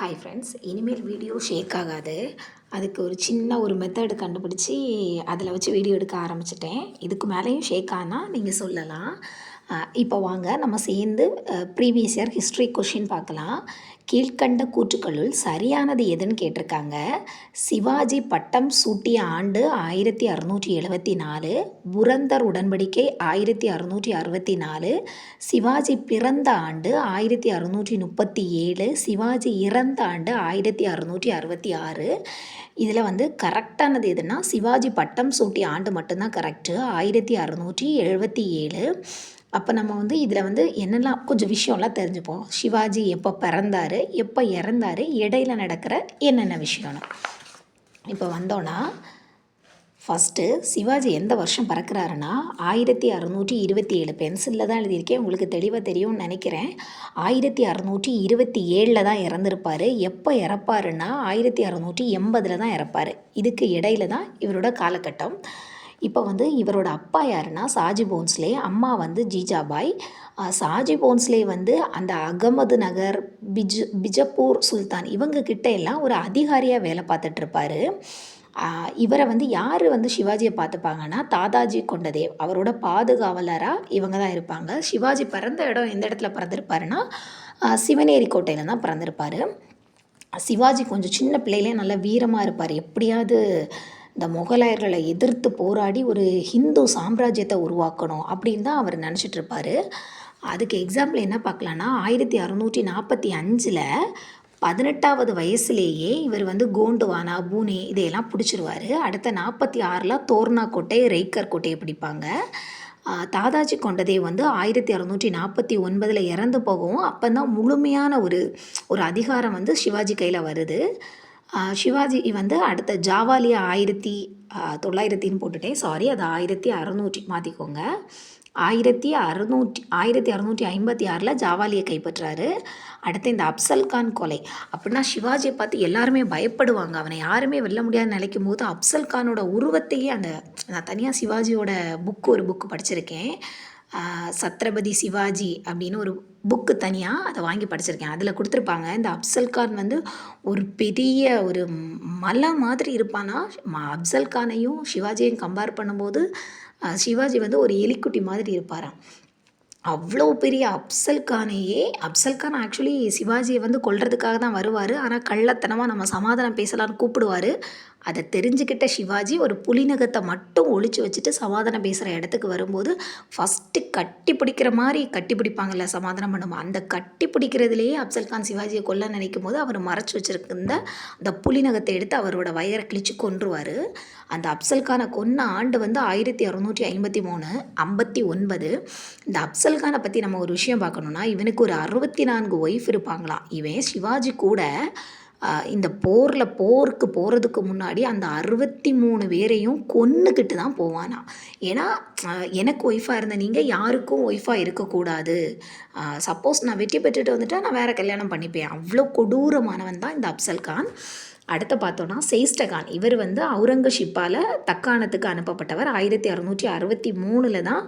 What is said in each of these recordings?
Hi friends இனிமேல் video shake ஆகாது. அதுக்கு ஒரு சின்ன ஒரு மெத்தடு கண்டுபிடிச்சி அதில் வச்சு வீடியோ எடுக்க ஆரம்பிச்சிட்டேன். இதுக்கு மேலேயும் ஷேக் ஆனால் நீங்கள் சொல்லலாம். இப்போ வாங்க நம்ம சேர்ந்து ப்ரீவியஸ் இயர் ஹிஸ்ட்ரி கொஷின் பார்க்கலாம். கீழ்கண்ட கூற்றுக்களுள் சரியானது எதுன்னு கேட்டிருக்காங்க. சிவாஜி பட்டம் சூட்டிய ஆண்டு ஆயிரத்தி அறுநூற்றி எழுபத்தி நாலு புரந்தர் உடன்படிக்கை ஆயிரத்தி அறுநூற்றி அறுபத்தி நாலு சிவாஜி பிறந்த ஆண்டு ஆயிரத்தி அறுநூற்றி முப்பத்தி ஏழு சிவாஜி இறந்த ஆண்டு ஆயிரத்தி அறுநூற்றி அறுபத்தி ஆறு இதில் வந்து கரெக்டானது எதுனா சிவாஜி பட்டம் சூட்டிய ஆண்டு மட்டும்தான் கரெக்டு ஆயிரத்தி அறுநூற்றி எழுபத்தி ஏழு. அப்போ நம்ம வந்து இதில் வந்து என்னெல்லாம் கொஞ்சம் விஷயம்லாம் தெரிஞ்சுப்போம். சிவாஜி எப்போ பிறந்தார் எப்போ இறந்தார் இடையில நடக்கிற என்னென்ன விஷயம்னு. இப்போ வந்தோன்னா ஃபஸ்ட்டு சிவாஜி எந்த வருஷம் பிறக்கிறாருன்னா ஆயிரத்தி அறநூற்றி இருபத்தி ஏழு. பென்சிலில் தான் எழுதியிருக்கேன். உங்களுக்கு தெளிவாக தெரியும்னு நினைக்கிறேன். ஆயிரத்தி அறநூற்றி இருபத்தி ஏழில் தான் இறந்துருப்பார். எப்போ இறப்பாருன்னா ஆயிரத்தி அறநூற்றி எண்பதில் தான் இறப்பார். இதுக்கு இடையில தான் இவரோட காலகட்டம். இப்போ வந்து இவரோட அப்பா யாருன்னா சாஜி போன்ஸ்லே. அம்மா வந்து ஜீஜாபாய். சாஜி போன்ஸ்லே வந்து அந்த அகமது நகர் பிஜ் பிஜப்பூர் சுல்தான். இவங்க கிட்ட எல்லாம் ஒரு அதிகாரியாக வேலை பார்த்துட்ருப்பாரு இவரை வந்து யார் வந்து சிவாஜியை பார்த்துப்பாங்கன்னா தாதாஜி கொண்டதேவ். அவரோட பாதுகாவலராக இவங்க தான் இருப்பாங்க. சிவாஜி பிறந்த இடம் எந்த இடத்துல பிறந்திருப்பாருன்னா சிவனேரி கோட்டையில் தான் பிறந்திருப்பார். சிவாஜி கொஞ்சம் சின்ன பிள்ளையிலே நல்ல வீரமாக இருப்பார். எப்படியாவது இந்த முகலாயர்களை எதிர்த்து போராடி ஒரு ஹிந்து சாம்ராஜ்யத்தை உருவாக்கணும் அப்படின்னு தான் அவர் நினச்சிட்ருப்பார் அதுக்கு எக்ஸாம்பிள் என்ன பார்க்கலான்னா ஆயிரத்தி அறநூற்றி நாற்பத்தி அஞ்சில் பதினெட்டாவது வயசுலேயே இவர் வந்து கோண்டுவானா பூனே இதையெல்லாம் பிடிச்சிருவார். அடுத்த நாற்பத்தி ஆறில் தோர்னா கோட்டை ரெய்கர் கோட்டையை பிடிப்பாங்க. தாதாஜி கொண்டதே வந்து ஆயிரத்தி அறநூற்றி நாற்பத்தி ஒன்பதில் இறந்து போகவும் அப்போ தான் முழுமையான ஒரு ஒரு அதிகாரம் வந்து சிவாஜி கையில் வருது. சிவாஜி வந்து அடுத்த ஜாவாலியா ஆயிரத்தி தொள்ளாயிரத்தின்னு போட்டுட்டேன். சாரி அது ஆயிரத்தி அறநூற்றி மாற்றிக்கோங்க ஆயிரத்தி அறுநூற்றி ஆயிரத்தி அறநூற்றி ஐம்பத்தி ஆறில் ஜாவாலியை கைப்பற்றாரு. அடுத்து இந்த அப்சல் கான் கொலை. அப்படின்னா சிவாஜியை பார்த்து எல்லாருமே பயப்படுவாங்க. அவனை யாருமே வெல்ல முடியாது நினைக்கும் போது அப்சல் கானோட உருவத்தையே அந்த நான் தனியாக சிவாஜியோட புக்கு ஒரு புக்கு படிச்சிருக்கேன். சத்ரபதி சிவாஜி அப்படின்னு ஒரு புக்கு தனியாக அதை வாங்கி படிச்சிருக்கேன். அதில் கொடுத்துருப்பாங்க இந்த அப்சல் கான் வந்து ஒரு பெரிய ஒரு மலை மாதிரி இருப்பானா? அப்சல் கானையும் சிவாஜியையும் கம்பேர் பண்ணும்போது சிவாஜி வந்து ஒரு எலிக்குட்டி மாதிரி இருப்பாராம். அவ்வளோ பெரிய அப்சல் கானையே அப்சல் கான் ஆக்சுவலி சிவாஜியை வந்து கொல்றதுக்காக தான் வருவார். ஆனால் கள்ளத்தனமாக நம்ம சமாதானம் பேசலான்னு கூப்பிடுவார். அதை தெரிஞ்சுக்கிட்ட சிவாஜி ஒரு புலிநகத்தை மட்டும் ஒழிச்சு வச்சுட்டு சமாதானம் பேசுகிற இடத்துக்கு வரும்போது ஃபஸ்ட்டு கட்டி பிடிக்கிற மாதிரி கட்டி பிடிப்பாங்கல்ல சமாதானம் பண்ணுவோம் அந்த கட்டி பிடிக்கிறதுலேயே அப்சல்கான் சிவாஜியை கொல்ல நினைக்கும் போது அவர் மறைச்சி வச்சுருந்த அந்த புலிநகத்தை எடுத்து அவரோட வயரை கிழிச்சு கொன்றுவார். அந்த அப்சல்கானை கொன்ன ஆண்டு வந்து ஆயிரத்தி அறநூற்றி ஐம்பத்தி மூணு ஐம்பத்தி ஒன்பது. இந்த அப்சல்கானை பற்றி நம்ம ஒரு விஷயம் பார்க்கணுன்னா இவனுக்கு ஒரு அறுபத்தி நான்கு ஒய்ஃப் இருப்பாங்களாம். இவன் சிவாஜி கூட இந்த போரில் போருக்கு போகிறதுக்கு முன்னாடி அந்த அறுபத்தி மூணு பேரையும் கொன்னுக்கிட்டு தான் போவானா? ஏன்னா எனக்கு ஒய்ஃபாக இருந்த நீங்கள் யாருக்கும் ஒய்ஃபாக இருக்கக்கூடாது. சப்போஸ் நான் வெற்றி பெற்றுட்டு வந்துட்டால் நான் வேறு கல்யாணம் பண்ணிப்பேன். அவ்வளோ கொடூரமானவன் தான் இந்த அப்சல் கான். அடுத்து பார்த்தோன்னா சேஸ்டகான் இவர் வந்து அவுரங்கசீப்பால் தக்காணத்துக்கு அனுப்பப்பட்டவர். ஆயிரத்தி அறநூற்றி அறுபத்தி மூணில் தான்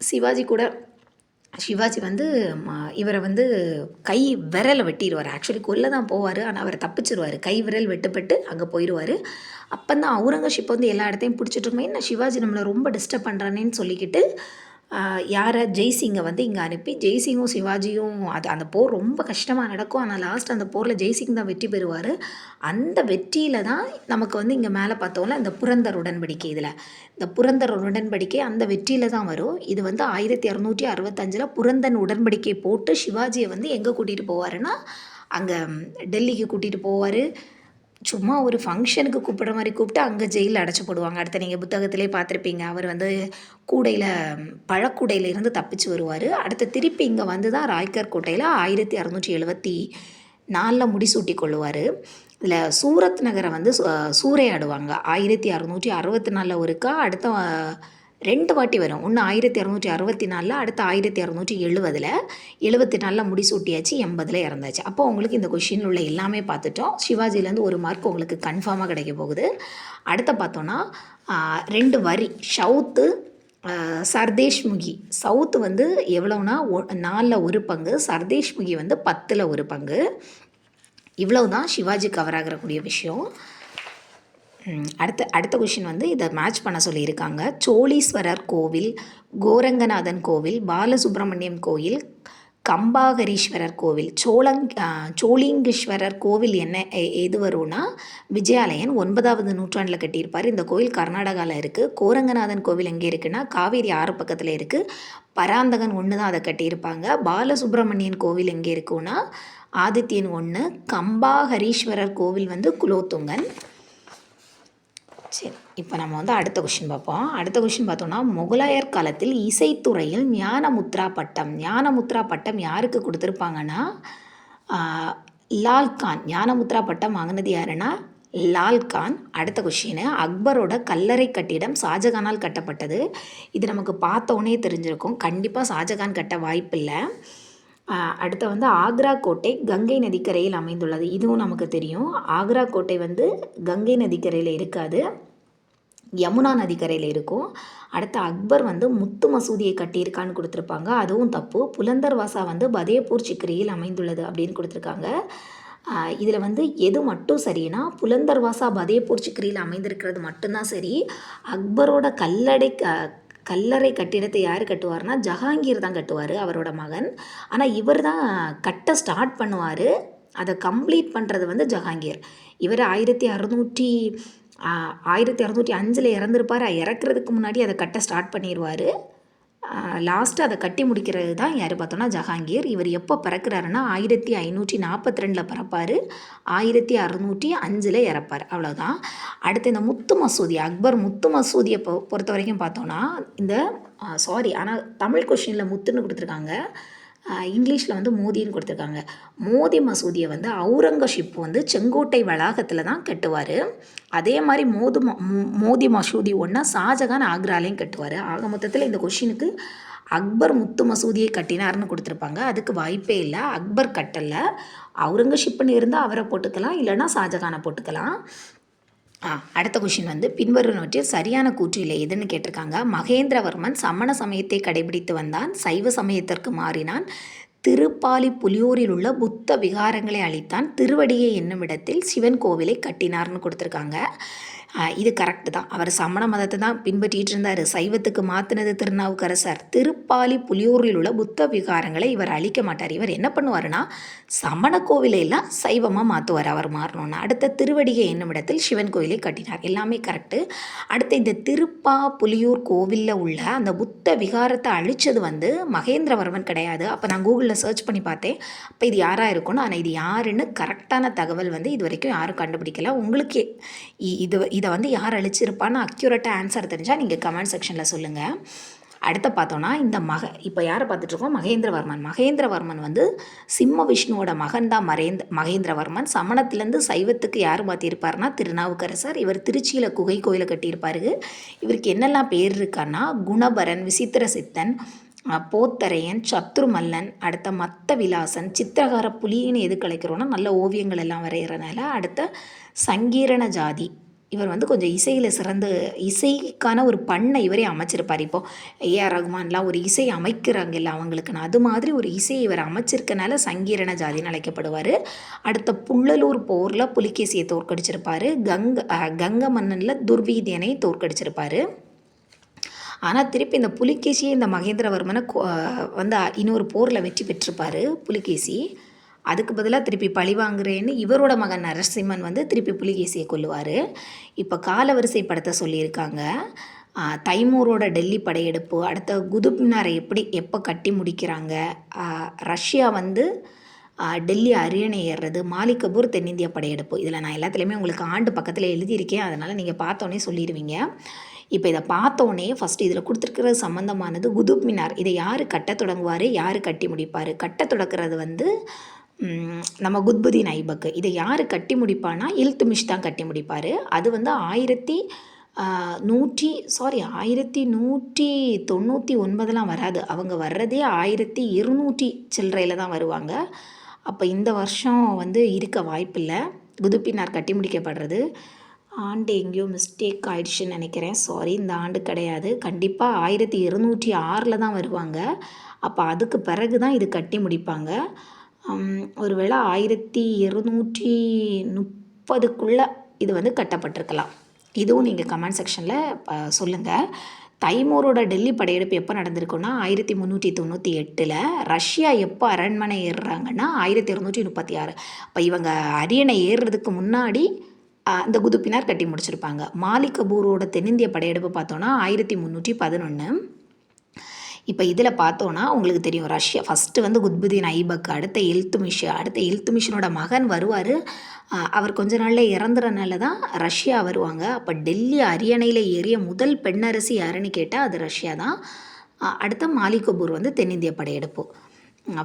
சிவாஜி கூட சிவாஜி வந்து இவரை வந்து கை விரலை வெட்டிடுவார் ஆக்சுவலி கொல்ல தான் போவார் ஆனால் அவரை தப்பிச்சிருவார். கை விரல் வெட்டுப்பட்டு அங்கே போயிடுவார் அப்போ தான் அவுரங்கசீப் வந்து எல்லா இடத்தையும் பிடிச்சிட்டு என்ன சிவாஜி நம்மளை ரொம்ப டிஸ்டர்ப் பண்ணுறானேன்னு சொல்லிக்கிட்டு யாரை? ஜெய்சிங்கை வந்து இங்கே அனுப்பி ஜெய்சிங்கும் சிவாஜியும் அது அந்த போர் ரொம்ப கஷ்டமாக நடக்கும். ஆனால் லாஸ்ட் அந்த போரில் ஜெய்சிங் தான் வெற்றி பெறுவார். அந்த வெற்றியில் தான் நமக்கு வந்து இங்கே மேலே பார்த்தோம்ல இந்த புரந்தர் உடன்படிக்கை இதில். இந்த புரந்தர் உடன்படிக்கை அந்த வெற்றியில் தான் வரும். இது வந்து ஆயிரத்தி இரநூற்றி அறுபத்தஞ்சில் புரந்தன் உடன்படிக்கை போட்டு சிவாஜியை வந்து எங்கே கூட்டிகிட்டு போவாருன்னா அங்கே டெல்லிக்கு கூட்டிகிட்டு போவார். சும்மா ஒரு ஃபங்க்ஷனுக்கு கூப்பிட்ற மாதிரி கூப்பிட்டு அங்கே ஜெயிலில் அடைச்சி போடுவாங்க அடுத்த நீங்கள் புத்தகத்திலே பார்த்துருப்பீங்க. அவர் வந்து கூடையில் பழக்கூடையில் இருந்து தப்பிச்சு வருவார். அடுத்து திருப்பி இங்கே வந்து தான் ராய்கர் கோட்டையில் ஆயிரத்தி அறநூற்றி எழுபத்தி நாலில் முடிசூட்டி கொள்ளுவார். இதில் சூரத் நகரை வந்து சூறையாடுவாங்க. ஆயிரத்தி அறநூற்றி அறுபத்தி நாலில் ஒருக்கா அடுத்த ரெண்டு வாட்டி வரும். ஒன்று ஆயிரத்தி இரநூற்றி அறுபத்தி நாலில் அடுத்த ஆயிரத்தி இரநூற்றி எழுபதில் எழுபத்தி நாலில் முடிசூட்டியாச்சு எண்பதில் இறந்தாச்சு. அப்போ உங்களுக்கு இந்த கொஷின் உள்ள எல்லாமே பார்த்துட்டோம். சிவாஜிலேருந்து ஒரு மார்க் உங்களுக்கு கன்ஃபார்மாக கிடைக்க போகுது. அடுத்த பார்த்தோன்னா ரெண்டு வரி. ஷவுத்து சர்தேஷ்முகி. சவுத்து வந்து எவ்வளோனா நாலில் ஒரு பங்கு சர்தேஷ்முகி வந்து பத்தில் ஒரு பங்கு. இவ்வளவு தான் சிவாஜி கவர் ஆகிறக்கூடிய விஷயம். அடுத்த அடுத்த கொஷின் வந்து இதை மேட்ச் பண்ண சொல்லியிருக்காங்க. சோழீஸ்வரர் கோவில் கோரங்கநாதன் கோவில் பாலசுப்ரமணியம் கோயில் கம்பாகரீஸ்வரர் கோவில் சோழங் சோழிங்கீஸ்வரர் கோவில் என்ன எ- எது வரும்னா விஜயாலயன் ஒன்பதாவது நூற்றாண்டில் கட்டியிருப்பார். இந்த கோவில் கர்நாடகாவில் இருக்குது கோரங்கநாதன் கோவில் எங்கே இருக்குன்னா காவேரி ஆறு பக்கத்தில் இருக்குது பராந்தகன் ஒன்று தான் அதை கட்டியிருப்பாங்க. பாலசுப்ரமணியன் கோவில் எங்கே இருக்குன்னா ஆதித்யன் ஒன்று கம்பாஹரீஸ்வரர் கோவில் வந்து குலோத்துங்கன். சரி இப்போ நம்ம வந்து அடுத்த கொஷின் பார்ப்போம். அடுத்த கொஷின் பார்த்தோம்னா முகலாயர் காலத்தில் இசைத்துறையில் ஞானமுத்ரா பட்டம் ஞானமுத்ரா பட்டம் யாருக்கு கொடுத்துருப்பாங்கன்னா லால்கான் ஞானமுத்ரா பட்டம் வாங்கினது யாருன்னா லால்கான் அடுத்த கொஷின் அக்பரோட கல்லறை கட்டிடம் ஷாஜகானால் கட்டப்பட்டது. இது நமக்கு பார்த்த உடனே தெரிஞ்சிருக்கும். கண்டிப்பாக ஷாஜகான் கட்ட வாய்ப்பில்லை. அடுத்து வந்து ஆக்ரா கோட்டை கங்கை நதிக்கரையில் அமைந்துள்ளது. இதுவும் நமக்கு தெரியும். ஆக்ரா கோட்டை வந்து கங்கை நதிக்கரையில் இருக்காது. யமுனா நதிக்கரையில் இருக்கும். அடுத்து அக்பர் வந்து முத்து மசூதியை கட்டியிருக்கான்னு கொடுத்துருப்பாங்க. அதுவும் தப்பு. புலந்தர் வாசா வந்து பதேப்பூர் சிக்ரியில் அமைந்துள்ளது அப்படின்னு கொடுத்துருக்காங்க. இதில் வந்து எது மட்டும் சரினா புலந்தர்வாசா பதேப்பூர் சிக்கரியில் சிக்ரியில் அமைந்திருக்கிறது மட்டும்தான் சரி. அக்பரோட கல்லடை க கல்லறை கட்டிடத்தை யார் கட்டுவார்னா ஜஹாங்கீர் தான் கட்டுவார் அவரோட மகன். ஆனால் இவர் தான் கட்ட ஸ்டார்ட் பண்ணுவார். அதை கம்ப்ளீட் பண்ணுறது வந்து ஜஹாங்கீர். இவர் ஆயிரத்தி அறநூற்றி ஆயிரத்தி அறுநூற்றி அஞ்சில் இறந்துருப்பார். இறக்குறதுக்கு முன்னாடி அதை கட்ட ஸ்டார்ட் பண்ணிடுவார் லாஸ்ட்டு அதை கட்டி முடிக்கிறது தான் யார் பார்த்தோன்னா ஜஹாங்கீர். இவர் எப்போ பிறக்கிறாருன்னா ஆயிரத்தி ஐநூற்றி நாற்பத்தி ரெண்டில் பிறப்பார். ஆயிரத்தி அறநூற்றி அஞ்சில் இறப்பார். அவ்வளோதான் அடுத்து இந்த முத்து மசூதி அக்பர் முத்து மசூதியை பொ பொறுத்த வரைக்கும் பார்த்தோன்னா இந்த சாரி ஆனால் தமிழ் கொஷினில் முத்துன்னு கொடுத்துருக்காங்க. இங்கிலீஷில் வந்து மோதின்னு கொடுத்துருக்காங்க. மோதி மசூதியை வந்து அவுரங்கசீப் வந்து செங்கோட்டை வளாகத்தில் தான் கட்டுவார். அதே மாதிரி மோது ம- மோதி மசூதி ஒன்றா ஷாஜகான் ஆக்ராலையும் கட்டுவார். ஆக மொத்தத்தில் இந்த கொஷினுக்கு அக்பர் முத்து மசூதியை கட்டினார்னு கொடுத்துருப்பாங்க. அதுக்கு வாய்ப்பே இல்லை. அக்பர் கட்டலை. அவுரங்கசீப்னு இருந்தால் அவரை போட்டுக்கலாம் இல்லைன்னா ஷாஜகானை போட்டுக்கலாம். அடுத்த கொஷின் வந்து பின்வருவனவற்றில் சரியான கூற்று இல்லை எதுன்னு கேட்டிருக்காங்க. மகேந்திரவர்மன் சமண சமயத்தை கடைபிடித்து வந்தான். சைவ சமயத்திற்கு மாறினான். திருப்பாலி புலியூரில் உள்ள புத்த விகாரங்களை அளித்தான் திருவடியை என்னும் இடத்தில் சிவன் கோவிலை கட்டினார்னு கொடுத்துருக்காங்க. இது கரெக்டு தான். அவர் சமண மதத்தை தான் பின்பற்றிட்டு இருந்தார். சைவத்துக்கு மாற்றினது திருநாவுக்கரசர். திருப்பாலி புலியூரில் உள்ள புத்த விகாரங்களை இவர் அழிக்க மாட்டார். இவர் என்ன பண்ணுவாருன்னா சமண கோவிலை எல்லாம் சைவமாக மாற்றுவார் அவர் மாறணும்னு. அடுத்த திருவடிகை என்னும் இடத்தில் சிவன் கோவிலை கட்டினார். எல்லாமே கரெக்டு அடுத்து இந்த திருப்பா புலியூர் கோவிலில் உள்ள அந்த புத்த விகாரத்தை அழித்தது வந்து மகேந்திரவர்மன் கிடையாது. அப்போ நான் கூகுளில் சர்ச் பண்ணி பார்த்தேன். அப்போ இது யாராக இருக்கும்னு. ஆனால் இது யாருன்னு கரெக்டான தகவல் வந்து இது வரைக்கும் யாரும் கண்டுபிடிக்கல. உங்களுக்கு இ- இது இதை வந்து யார் அழிச்சிருப்பான்னு அக்யூரேட்டாக ஆன்சர் தெரிஞ்சால் நீங்கள் கமெண்ட் செக்ஷனில் சொல்லுங்கள் அடுத்த பார்த்தோன்னா இந்த மக இப்போ யாரை பார்த்துட்ருக்கோம் மகேந்திரவர்மன். மகேந்திரவர்மன் வந்து சிம்ம விஷ்ணுவோட மகன் தான் மரேந்த மகேந்திரவர்மன். சமணத்துலேருந்து சைவத்துக்கு யார் மாற்றிருப்பார்னா திருநாவுக்கரசர். இவர் திருச்சியில் குகை கோயிலை கட்டியிருப்பாரு. இவருக்கு என்னெல்லாம் பேர் இருக்கான்னா குணபரன் விசித்திர சித்தன் போத்தரையன் சத்ருமல்லன் அடுத்த மத்த விலாசன் சித்திரகார புலின்னு எது கலைக்கிறோன்னா நல்ல ஓவியங்கள் எல்லாம் வரைகிறனால அடுத்த சங்கீரண ஜாதி. இவர் வந்து கொஞ்சம் இசையில் சிறந்து இசைக்கான ஒரு பண்ணை இவரே அமைச்சிருப்பார். இப்போது ஏஆர் ரகுமான்லாம் ஒரு இசை அமைக்கிறாங்க இல்லை அவங்களுக்குன்னு. அது மாதிரி ஒரு இசையை இவர் அமைச்சிருக்கனால சங்கீரண ஜாதின்னு அழைக்கப்படுவார். அடுத்த புள்ளலூர் போரில் புலிகேசியை தோற்கடிச்சிருப்பார். கங்க கங்க மன்னனில் துர்வீதியனை தோற்கடிச்சிருப்பார். ஆனால் திருப்பி இந்த புலிகேசியை இந்த மகேந்திரவர்மனை வந்து இன்னொரு போரில் வெற்றி பெற்றிருப்பார் புலிகேசி. அதுக்கு பதிலாக திருப்பி பழி வாங்குறேன்னு இவரோட மகன் நரசிம்மன் வந்து திருப்பி புலிகேசியை கொல்லுவார். இப்போ காலவரிசை படத்தை சொல்லியிருக்காங்க. தைமூரோட டெல்லி படையெடுப்பு அடுத்த குதுப் மினாரை எப்படி எப்போ கட்டி முடிக்கிறாங்க? ரஷ்யா வந்து டெல்லி அரியணை ஏறுறது மாலிகபூர் தென்னிந்திய படையெடுப்பு. இதில் நான் எல்லாத்துலேயுமே உங்களுக்கு ஆண்டு பக்கத்தில் எழுதியிருக்கேன். அதனால் நீங்கள் பார்த்தோன்னே சொல்லிடுவீங்க இப்போ இதை பார்த்தோன்னே ஃபஸ்ட்டு இதில் கொடுத்துருக்கிற சம்மந்தமானது குதுப் மினார். இதை யார் கட்ட தொடங்குவார்? யார் கட்டி முடிப்பார்? கட்ட தொடக்கிறது வந்து நம்ம குத்புதீன் ஐபக்கு இதை யார் கட்டி முடிப்பானா இல்துமிஷ் தான் கட்டி முடிப்பார். அது வந்து ஆயிரத்தி நூற்றி சாரி ஆயிரத்தி நூற்றி தொண்ணூற்றி ஒன்பதெலாம் வராது. அவங்க வர்றதே ஆயிரத்தி இருநூற்றி சில்லறையில் தான் வருவாங்க. அப்போ இந்த வருஷம் வந்து இருக்க வாய்ப்பில்லை. குதுப்பினார் கட்டி முடிக்கப்படுறது. ஆண்டு எங்கேயோ மிஸ்டேக் ஆயிடுச்சுன்னு நினைக்கிறேன். சாரி இந்த ஆண்டு கிடையாது. கண்டிப்பாக ஆயிரத்தி இருநூற்றி ஆறில் தான் வருவாங்க. அப்போ அதுக்கு பிறகு தான் இது கட்டி முடிப்பாங்க. ஒருவேளை ஆயிரத்தி இருநூற்றி முப்பதுக்குள்ளே இது வந்து கட்டப்பட்டிருக்கலாம். இதுவும் நீங்கள் கமெண்ட் செக்ஷனில் சொல்லுங்கள் தைமூரோட டெல்லி படையெடுப்பு எப்போ நடந்திருக்குன்னா ஆயிரத்தி முந்நூற்றி தொண்ணூற்றி எட்டில் ரஷ்யா எப்போ அரண்மனை ஏறுறாங்கன்னா ஆயிரத்தி இரநூற்றி முப்பத்தி ஆறு. அப்போ இவங்க அரியணை ஏறுறதுக்கு முன்னாடி அந்த குதுப்பினார் கட்டி முடிச்சிருப்பாங்க. மாலிக் கபூரோட தென்னிந்திய படையெடுப்பு பார்த்தோன்னா ஆயிரத்தி முந்நூற்றி பதினொன்று இப்போ இதில் பார்த்தோன்னா உங்களுக்கு தெரியும் ரஷ்யா ஃபஸ்ட்டு வந்து குத்புதீன் ஐபக் அடுத்த இல்துமிஷ் அடுத்த இல்துமிஷனோட மகன் வருவார். அவர் கொஞ்ச நாளில் இறந்துறனால தான் ரஷ்யா வருவாங்க. அப்போ டெல்லி அரியணையில் ஏறிய முதல் பெண்ணரசி யாருன்னு கேட்டால் அது ரஷ்யா தான். அடுத்த மாலிகபூர் வந்து தென்னிந்திய படையெடுப்பு.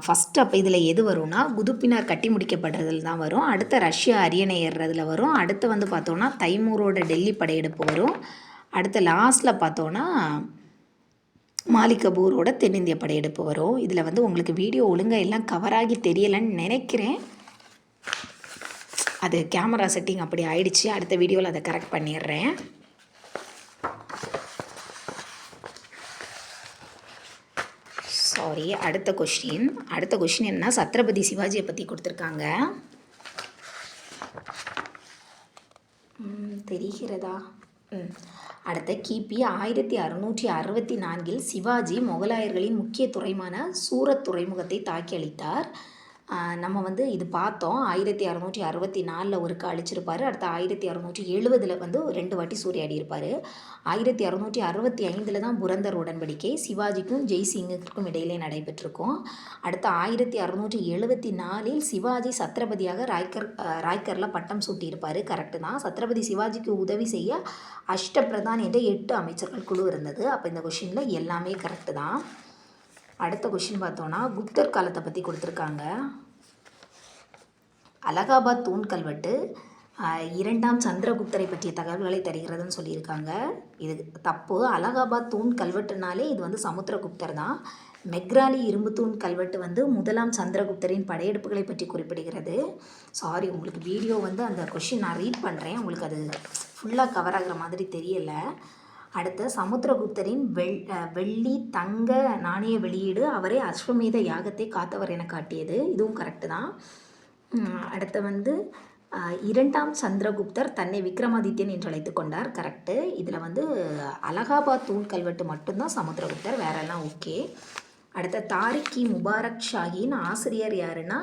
ஃபஸ்ட்டு அப்போ இதில் எது வரும்னா குதுப்பினார் கட்டி முடிக்கப்படுறதுல தான் வரும். அடுத்த ரஷ்யா அரியணை ஏறுறதுல வரும். அடுத்து வந்து பார்த்தோன்னா தைமூரோட டெல்லி படையெடுப்பு வரும். அடுத்த லாஸ்ட்டில் பார்த்தோன்னா மாலிகபூரோட தென்னிந்திய படையெடுப்பு வரும். இதில் வந்து உங்களுக்கு வீடியோ ஒழுங்காக எல்லாம் கவர் ஆகி தெரியலைன்னு நினைக்கிறேன். அது கேமரா செட்டிங் அப்படி ஆயிடுச்சு. அடுத்த வீடியோவில் அதை கரெக்ட் பண்ணிடுறேன். சாரி அடுத்த கொஷின் அடுத்த கொஷின் என்ன சத்ரபதி சிவாஜியை பற்றி கொடுத்துருக்காங்க. ம், தெரிகிறதா? ம். அடுத்த கிபி ஆயிரத்தி அறுநூற்றி அறுபத்தி நான்கில் சிவாஜி முகலாயர்களின் முக்கிய துறைமான சூரத் துறைமுகத்தை தாக்கி அளித்தார் நம்ம வந்து இது பார்த்தோம். ஆயிரத்தி அறநூற்றி அறுபத்தி நாலில் ஒருக்க அழிச்சிருப்பார். அடுத்த ஆயிரத்தி அறநூற்றி எழுபதில் வந்து ரெண்டு வாட்டி சூறையாடி இருப்பார். ஆயிரத்தி அறநூற்றி அறுபத்தி ஐந்தில் தான் புரந்தர் உடன்படிக்கை. சிவாஜிக்கும் ஜெய்சிங்குக்கும் இடையிலே நடைபெற்றிருக்கும். அடுத்த ஆயிரத்தி அறநூற்றி எழுபத்தி நாலில் சிவாஜி சத்ரபதியாக ராய்கர் ராய்கரில் பட்டம் சூட்டியிருப்பார். கரெக்டு தான். சத்ரபதி சிவாஜிக்கு உதவி செய்ய அஷ்டபிரதான் என்ற எட்டு அமைச்சர்கள் குழு இருந்தது. அப்போ இந்த கொஷினில் எல்லாமே கரெக்டு தான். அடுத்த கொஷின் பார்த்தோன்னா குப்தர் காலத்தை பற்றி கொடுத்துருக்காங்க. அலகாபாத் தூண் கல்வெட்டு இரண்டாம் சந்திரகுப்தரை பற்றிய தகவல்களை தருகிறதுன்னு சொல்லியிருக்காங்க. இது தப்பு. அலகாபாத் தூண் கல்வெட்டுனாலே இது வந்து சமுத்திரகுப்தர் தான். மெக்ராலி இரும்பு தூண் கல்வெட்டு வந்து முதலாம் சந்திரகுப்தரின் படையெடுப்புகளை பற்றி குறிப்பிடுகிறது. சாரி உங்களுக்கு வீடியோ வந்து அந்த கொஷின் நான் ரீட் பண்ணுறேன் உங்களுக்கு அது ஃபுல்லாக கவர் ஆகுற மாதிரி தெரியலை. அடுத்து சமுத்திரகுப்தரின் வெள் வெள்ளி தங்க நாணய வெளியீடு அவரே அஸ்வமேத யாகத்தை காத்தவர் என காட்டியது. இதுவும் கரெக்டு தான். அடுத்து வந்து இரண்டாம் சந்திரகுப்தர் தன்னை விக்ரமாதித்யன் என்று அழைத்து கொண்டார். கரெக்டு இதில் வந்து அலகாபாத் தூண் கல்வெட்டு மட்டும்தான் சமுத்திரகுப்தர் வேறெல்லாம் ஓகே. அடுத்த தாரிக் இ முபாரக் ஷாஹின் ஆசிரியர் யாருன்னா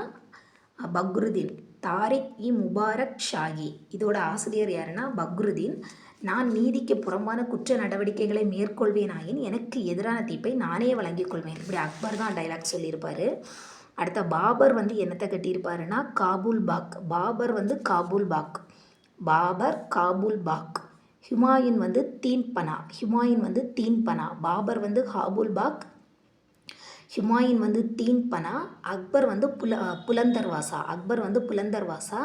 பக்ருதீன். தாரிக் இ முபாரக் ஷாகி. இதோட ஆசிரியர் யாருன்னா பக்ருதீன். நான் நீதிக்கு புறம்பான குற்ற நடவடிக்கைகளை மேற்கொள்வேனாயின் எனக்கு எதிரான தீர்ப்பை நானே வழங்கிக் கொள்வேன். இப்படி அக்பர் தான் டைலாக் சொல்லியிருப்பார். அடுத்த பாபர் வந்து என்னத்தை கட்டியிருப்பாருன்னா காபூல் பாக். பாபர் வந்து காபூல் பாக். பாபர் காபூல் பாக். ஹுமாயூன் வந்து தீன்பனா ஹுமாயூன் வந்து தீன்பனா பாபர் வந்து காபூல் பாக். ஹுமாயூன் வந்து தீன்பனா அக்பர் வந்து புல புலந்தர்வாசா அக்பர் வந்து புலந்தர்வாசா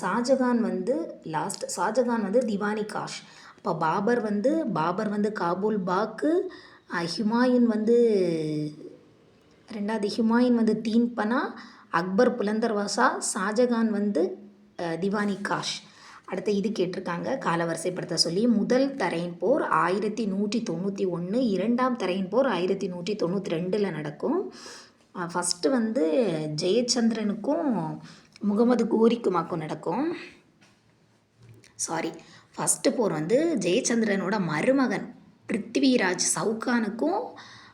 ஷாஜகான் வந்து லாஸ்ட் ஷாஜகான் வந்து திவானி காஷ். அப்போ பாபர் வந்து பாபர் வந்து காபூல் பாக்கு ஹிமாயின் வந்து ரெண்டாவது ஹிமாயின் வந்து தீன்பனா அக்பர் புலந்தர்வாசா ஷாஜகான் வந்து திவானி காஷ். அடுத்து இது கேட்டிருக்காங்க காலவரிசைப்படுத்த சொல்லி முதல் தரையின் போர் ஆயிரத்தி நூற்றி தொண்ணூற்றி ஒன்று இரண்டாம் தரையின் போர் ஆயிரத்தி நூற்றி தொண்ணூற்றி ரெண்டில் நடக்கும். ஃபஸ்ட்டு வந்து ஜெயச்சந்திரனுக்கும் முகமது கோரிக்குமாக்கும் நடக்கும். சாரி ஃபஸ்ட்டு போர் வந்து ஜெயச்சந்திரனோட மருமகன் பிருத்திவிராஜ் சவுகானுக்கும்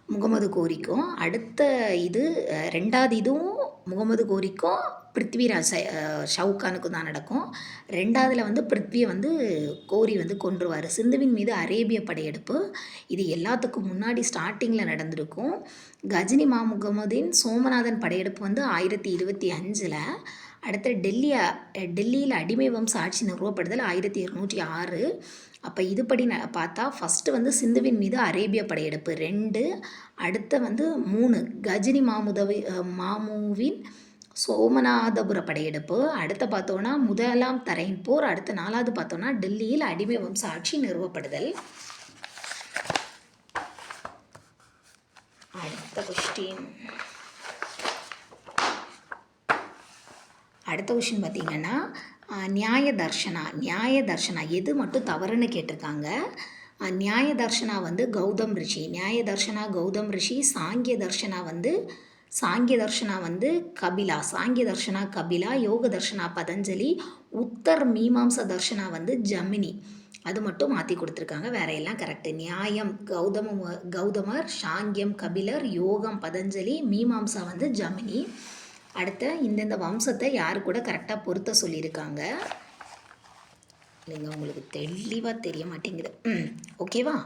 முகமது கோரிக்கும். அடுத்த இது ரெண்டாவது இதுவும் முகமது கோரிக்கும் பிருத்விராஜ் ஷவுகானுக்கும் தான் நடக்கும். ரெண்டாவதில் வந்து பிருத்வியை வந்து கோரி வந்து கொன்றுவார். சிந்துவின் மீது அரேபிய படையெடுப்பு. இது எல்லாத்துக்கும் முன்னாடி ஸ்டார்டிங்கில் நடந்திருக்கும். கஜினி மாமுகமதின் சோமநாதன் படையெடுப்பு வந்து ஆயிரத்தி இருபத்தி அஞ்சில். அடுத்து டெல்லி டெல்லியில் அடிமை வம்ச ஆட்சி நிறுவப்படுதல் ஆயிரத்தி இருநூற்றி ஆறு. அப்போ இதுபடி ந பார்த்தா ஃபஸ்ட்டு வந்து சிந்துவின் மீது அரேபிய படையெடுப்பு. ரெண்டு அடுத்த வந்து மூணு கஜினி மாமுதவி மாமுவின் சோமநாதபுர படையெடுப்பு. அடுத்த பார்த்தோன்னா முதலாம் தரையின் போர் அடுத்த நாலாவது பார்த்தோன்னா டெல்லியில் அடிமை வம்ச ஆட்சி நிறுவப்படுதல். அடுத்த கொஸ்டின் அடுத்த கொஷின் பார்த்தீங்கன்னா நியாய தர்ஷனா? நியாய தர்ஷனா எது மட்டும் தவறுன்னு கேட்டிருக்காங்க. நியாய தர்ஷனா வந்து கௌதம் ரிஷி. நியாய தர்ஷனா கௌதம் ரிஷி. சாங்கிய தர்ஷனா வந்து சாங்கிய தர்ஷனா வந்து கபிலா. சாங்கிய தர்ஷனா கபிலா யோக தர்ஷனா பதஞ்சலி உத்தர் மீமாம்ச தர்ஷனா வந்து ஜமினி. அது மட்டும் மாற்றி கொடுத்துருக்காங்க. வேற எல்லாம் கரெக்டு நியாயம் கௌதம கௌதமர் சாங்கியம் கபிலர் யோகம் பதஞ்சலி மீமாம்சா வந்து ஜமினி. அடுத்த இந்தந்த வம்சத்தை யார் கூட கரெக்டாக பொருத்த சொல்லியிருக்காங்க? இல்லைங்க உங்களுக்கு தெளிவாக தெரிய மாட்டேங்குது. ஓகேவா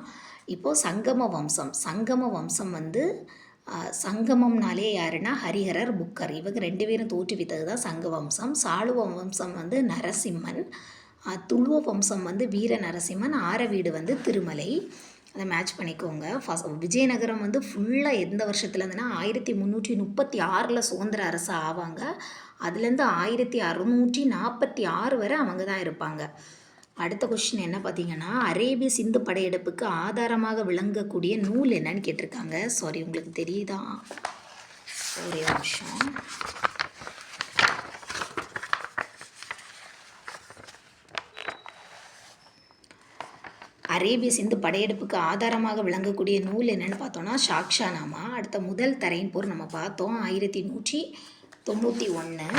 இப்போது சங்கம வம்சம். சங்கம வம்சம் வந்து சங்கமம்னாலே யாருன்னா ஹரிஹரர் புக்கர். இவங்க ரெண்டு பேரும் தோற்றுவித்தது தான் சங்க வம்சம். சாளுவ வம்சம் வந்து நரசிம்மன். துளுவ வம்சம் வந்து வீர நரசிம்மன். ஆரவீடு வந்து திருமலை. அதை மேட்ச் பண்ணிக்கோங்க. ஃபஸ்ட் விஜயநகரம் வந்து ஃபுல்லாக எந்த வருஷத்துலேருந்துன்னா ஆயிரத்தி முந்நூற்றி முப்பத்தி ஆறில் சுதந்திர அரசு ஆவாங்க. அதுலேருந்து ஆயிரத்தி அறுநூற்றி நாற்பத்தி ஆறு வரை அவங்க தான் இருப்பாங்க. அடுத்த கொஷின் என்ன பார்த்தீங்கன்னா அரேபிய சிந்து படையெடுப்புக்கு ஆதாரமாக விளங்கக்கூடிய நூல் என்னன்னு கேட்டிருக்காங்க. சாரி உங்களுக்கு தெரியுதா? ஒரே நிமிஷம். அரேபிய சிந்து படையெடுப்புக்கு ஆதாரமாக விளங்கக்கூடிய நூல் என்னன்னு பார்த்தோம்னா ஷாக்ஷா நாமா அடுத்த முதல் தரையின் போர் நம்ம பார்த்தோம். ஆயிரத்தி நூற்றி தொண்ணூற்றி ஒன்று.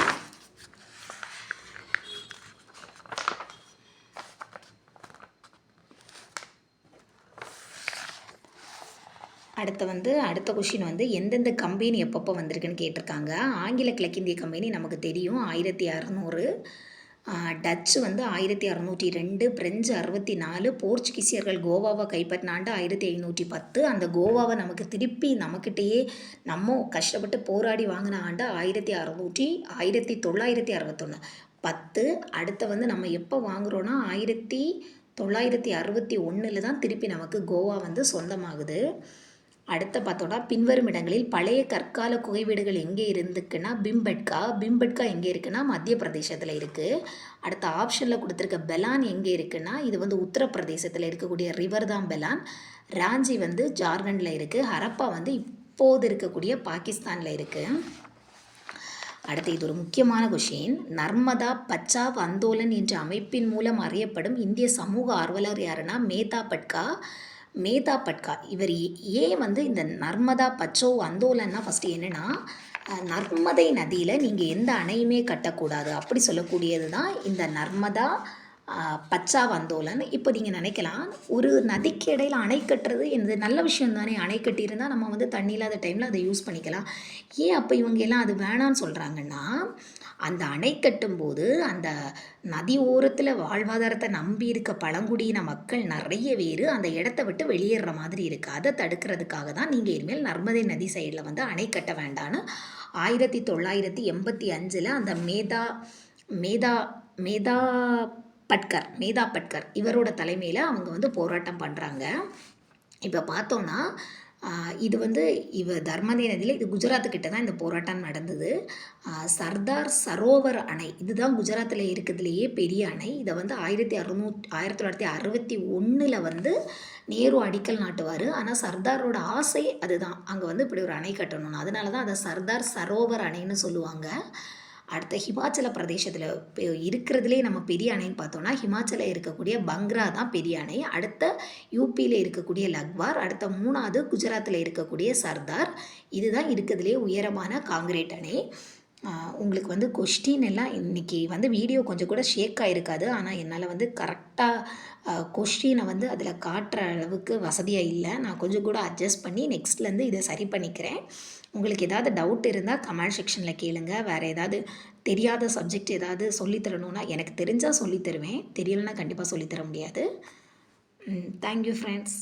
அடுத்து வந்து அடுத்த கொஷின் வந்து எந்தெந்த கம்பெனி எப்பப்போ வந்திருக்குன்னு கேட்டிருக்காங்க. ஆங்கில கிழக்கிந்திய கம்பெனி நமக்கு தெரியும். ஆயிரத்தி அறநூறு. டச்சு வந்து ஆயிரத்தி அறநூற்றி ரெண்டு பிரெஞ்சு அறுபத்தி நாலு போர்ச்சுகீசியர்கள் கோவாவை கைப்பற்றின ஆண்டு ஆயிரத்தி ஐநூற்றி பத்து. அந்த கோவாவை நமக்கு திருப்பி நம்மக்கிட்டேயே நம்ம கஷ்டப்பட்டு போராடி வாங்கின ஆண்டு ஆயிரத்தி அறநூற்றி ஆயிரத்தி தொள்ளாயிரத்தி அறுபத்தொன்று பத்து அடுத்து வந்து நம்ம எப்போ வாங்குறோன்னா ஆயிரத்தி தொள்ளாயிரத்தி அறுபத்தி ஒன்றில் தான் திருப்பி நமக்கு கோவா வந்து சொந்தமாகுது. அடுத்த பார்த்தோன்னா பின்வரும் இடங்களில் பழைய கற்கால குகைவீடுகள் எங்கே இருந்துக்குன்னா பிம்பட்கா பிம்பட்கா எங்கே இருக்குன்னா மத்திய பிரதேசத்தில் இருக்குது அடுத்த ஆப்ஷனில் கொடுத்துருக்க பெலான் எங்கே இருக்குன்னா இது வந்து உத்தரப்பிரதேசத்தில் இருக்கக்கூடிய ரிவர் தான் பெலான். ராஞ்சி வந்து ஜார்க்கண்டில் இருக்குது ஹரப்பா வந்து இப்போது இருக்கக்கூடிய பாகிஸ்தானில் இருக்குது அடுத்து இது ஒரு முக்கியமான கொஷின் நர்மதா பச்சாப் அந்தோலன் என்ற அமைப்பின் மூலம் அறியப்படும் இந்திய சமூக ஆர்வலர் யாருன்னா மேதா பட்கா. மேதா பட்கா. இவர் ஏ- ஏன் வந்து இந்த நர்மதா பச்சோ அந்தோலன்னா ஃபஸ்ட்டு என்னென்னா நர்மதை நதியில் நீங்கள் எந்த அணையுமே கட்டக்கூடாது. அப்படி சொல்லக்கூடியது தான் இந்த நர்மதா பச்சா பச்சாவ் இப்போ நீங்கள் நினைக்கலாம். ஒரு நதிக்கு இடையில் அணை கட்டுறது எனது நல்ல விஷயம் தானே. அணை கட்டியிருந்தால் நம்ம வந்து தண்ணி இல்லாத டைமில் அதை யூஸ் பண்ணிக்கலாம். ஏன் அப்போ இவங்க எல்லாம் அது வேணான்னு சொல்கிறாங்கன்னா அந்த அணை கட்டும்போது அந்த நதி ஓரத்தில் வாழ்வாதாரத்தை நம்பி இருக்க பழங்குடியின மக்கள் நிறைய பேர் அந்த இடத்த விட்டு வெளியேற மாதிரி இருக்குது அதை தடுக்கிறதுக்காக தான் நீங்கள் இனிமேல் நர்மதை நதி சைடில் வந்து அணை கட்ட வேண்டான்னு ஆயிரத்தி தொள்ளாயிரத்தி எண்பத்தி அஞ்சில் அந்த மேதா மேதா மேதா பட்கர் மேதா பட்கர் இவரோட தலைமையில் அவங்க வந்து போராட்டம் பண்ணுறாங்க இப்போ பார்த்தோம்னா இது வந்து இவ தர்மதே நதியில் இது குஜராத்துக்கிட்ட தான் இந்த போராட்டம் நடந்தது. சர்தார் சரோவர் அணை இதுதான் குஜராத்தில் இருக்கிறதுலையே பெரிய அணை. இதை வந்து ஆயிரத்தி அறுநூ ஆயிரத்தி தொள்ளாயிரத்தி அறுபத்தி ஒன்றில் வந்து நேரு அடிக்கல் நாட்டுவார். ஆனால் சர்தாரோட ஆசை அதுதான். அங்கே வந்து இப்படி ஒரு அணை கட்டணும்னு. அதனால தான் அதை சர்தார் சரோவர் அணைன்னு சொல்லுவாங்க. அடுத்த ஹிமாச்சல பிரதேசத்தில் இருக்கிறதுலே நம்ம பெரிய அணைன்னு பார்த்தோம்னா ஹிமாச்சலில் இருக்கக்கூடிய பங்க்ரா தான் பெரிய அணை. அடுத்த யூபியில் இருக்கக்கூடிய லக்வார் அடுத்த மூணாவது குஜராத்தில் இருக்கக்கூடிய சர்தார். இதுதான் இருக்கிறதுலே உயரமான காங்கிரீட் அணை. உங்களுக்கு வந்து கொஸ்டின் எல்லாம் இன்றைக்கி வந்து வீடியோ கொஞ்சம் கூட ஷேக் ஆகிருக்காது ஆனால் என்னால் வந்து கரெக்டாக கொஸ்டினை வந்து அதில் காட்டுற அளவுக்கு வசதியாக இல்லை. நான் கொஞ்சம் கூட அட்ஜஸ்ட் பண்ணி நெக்ஸ்ட்லேருந்து இதை சரி பண்ணிக்கிறேன். உங்களுக்கு ஏதாவது டவுட் இருந்தால் கமெண்ட் செக்ஷனில் கேளுங்க. வேறு ஏதாவது தெரியாத சப்ஜெக்ட் ஏதாவது சொல்லித்தரணும்னா எனக்கு தெரிஞ்சால் சொல்லித்தருவேன் தெரியலைன்னா கண்டிப்பாக சொல்லித்தர முடியாது. Thank you friends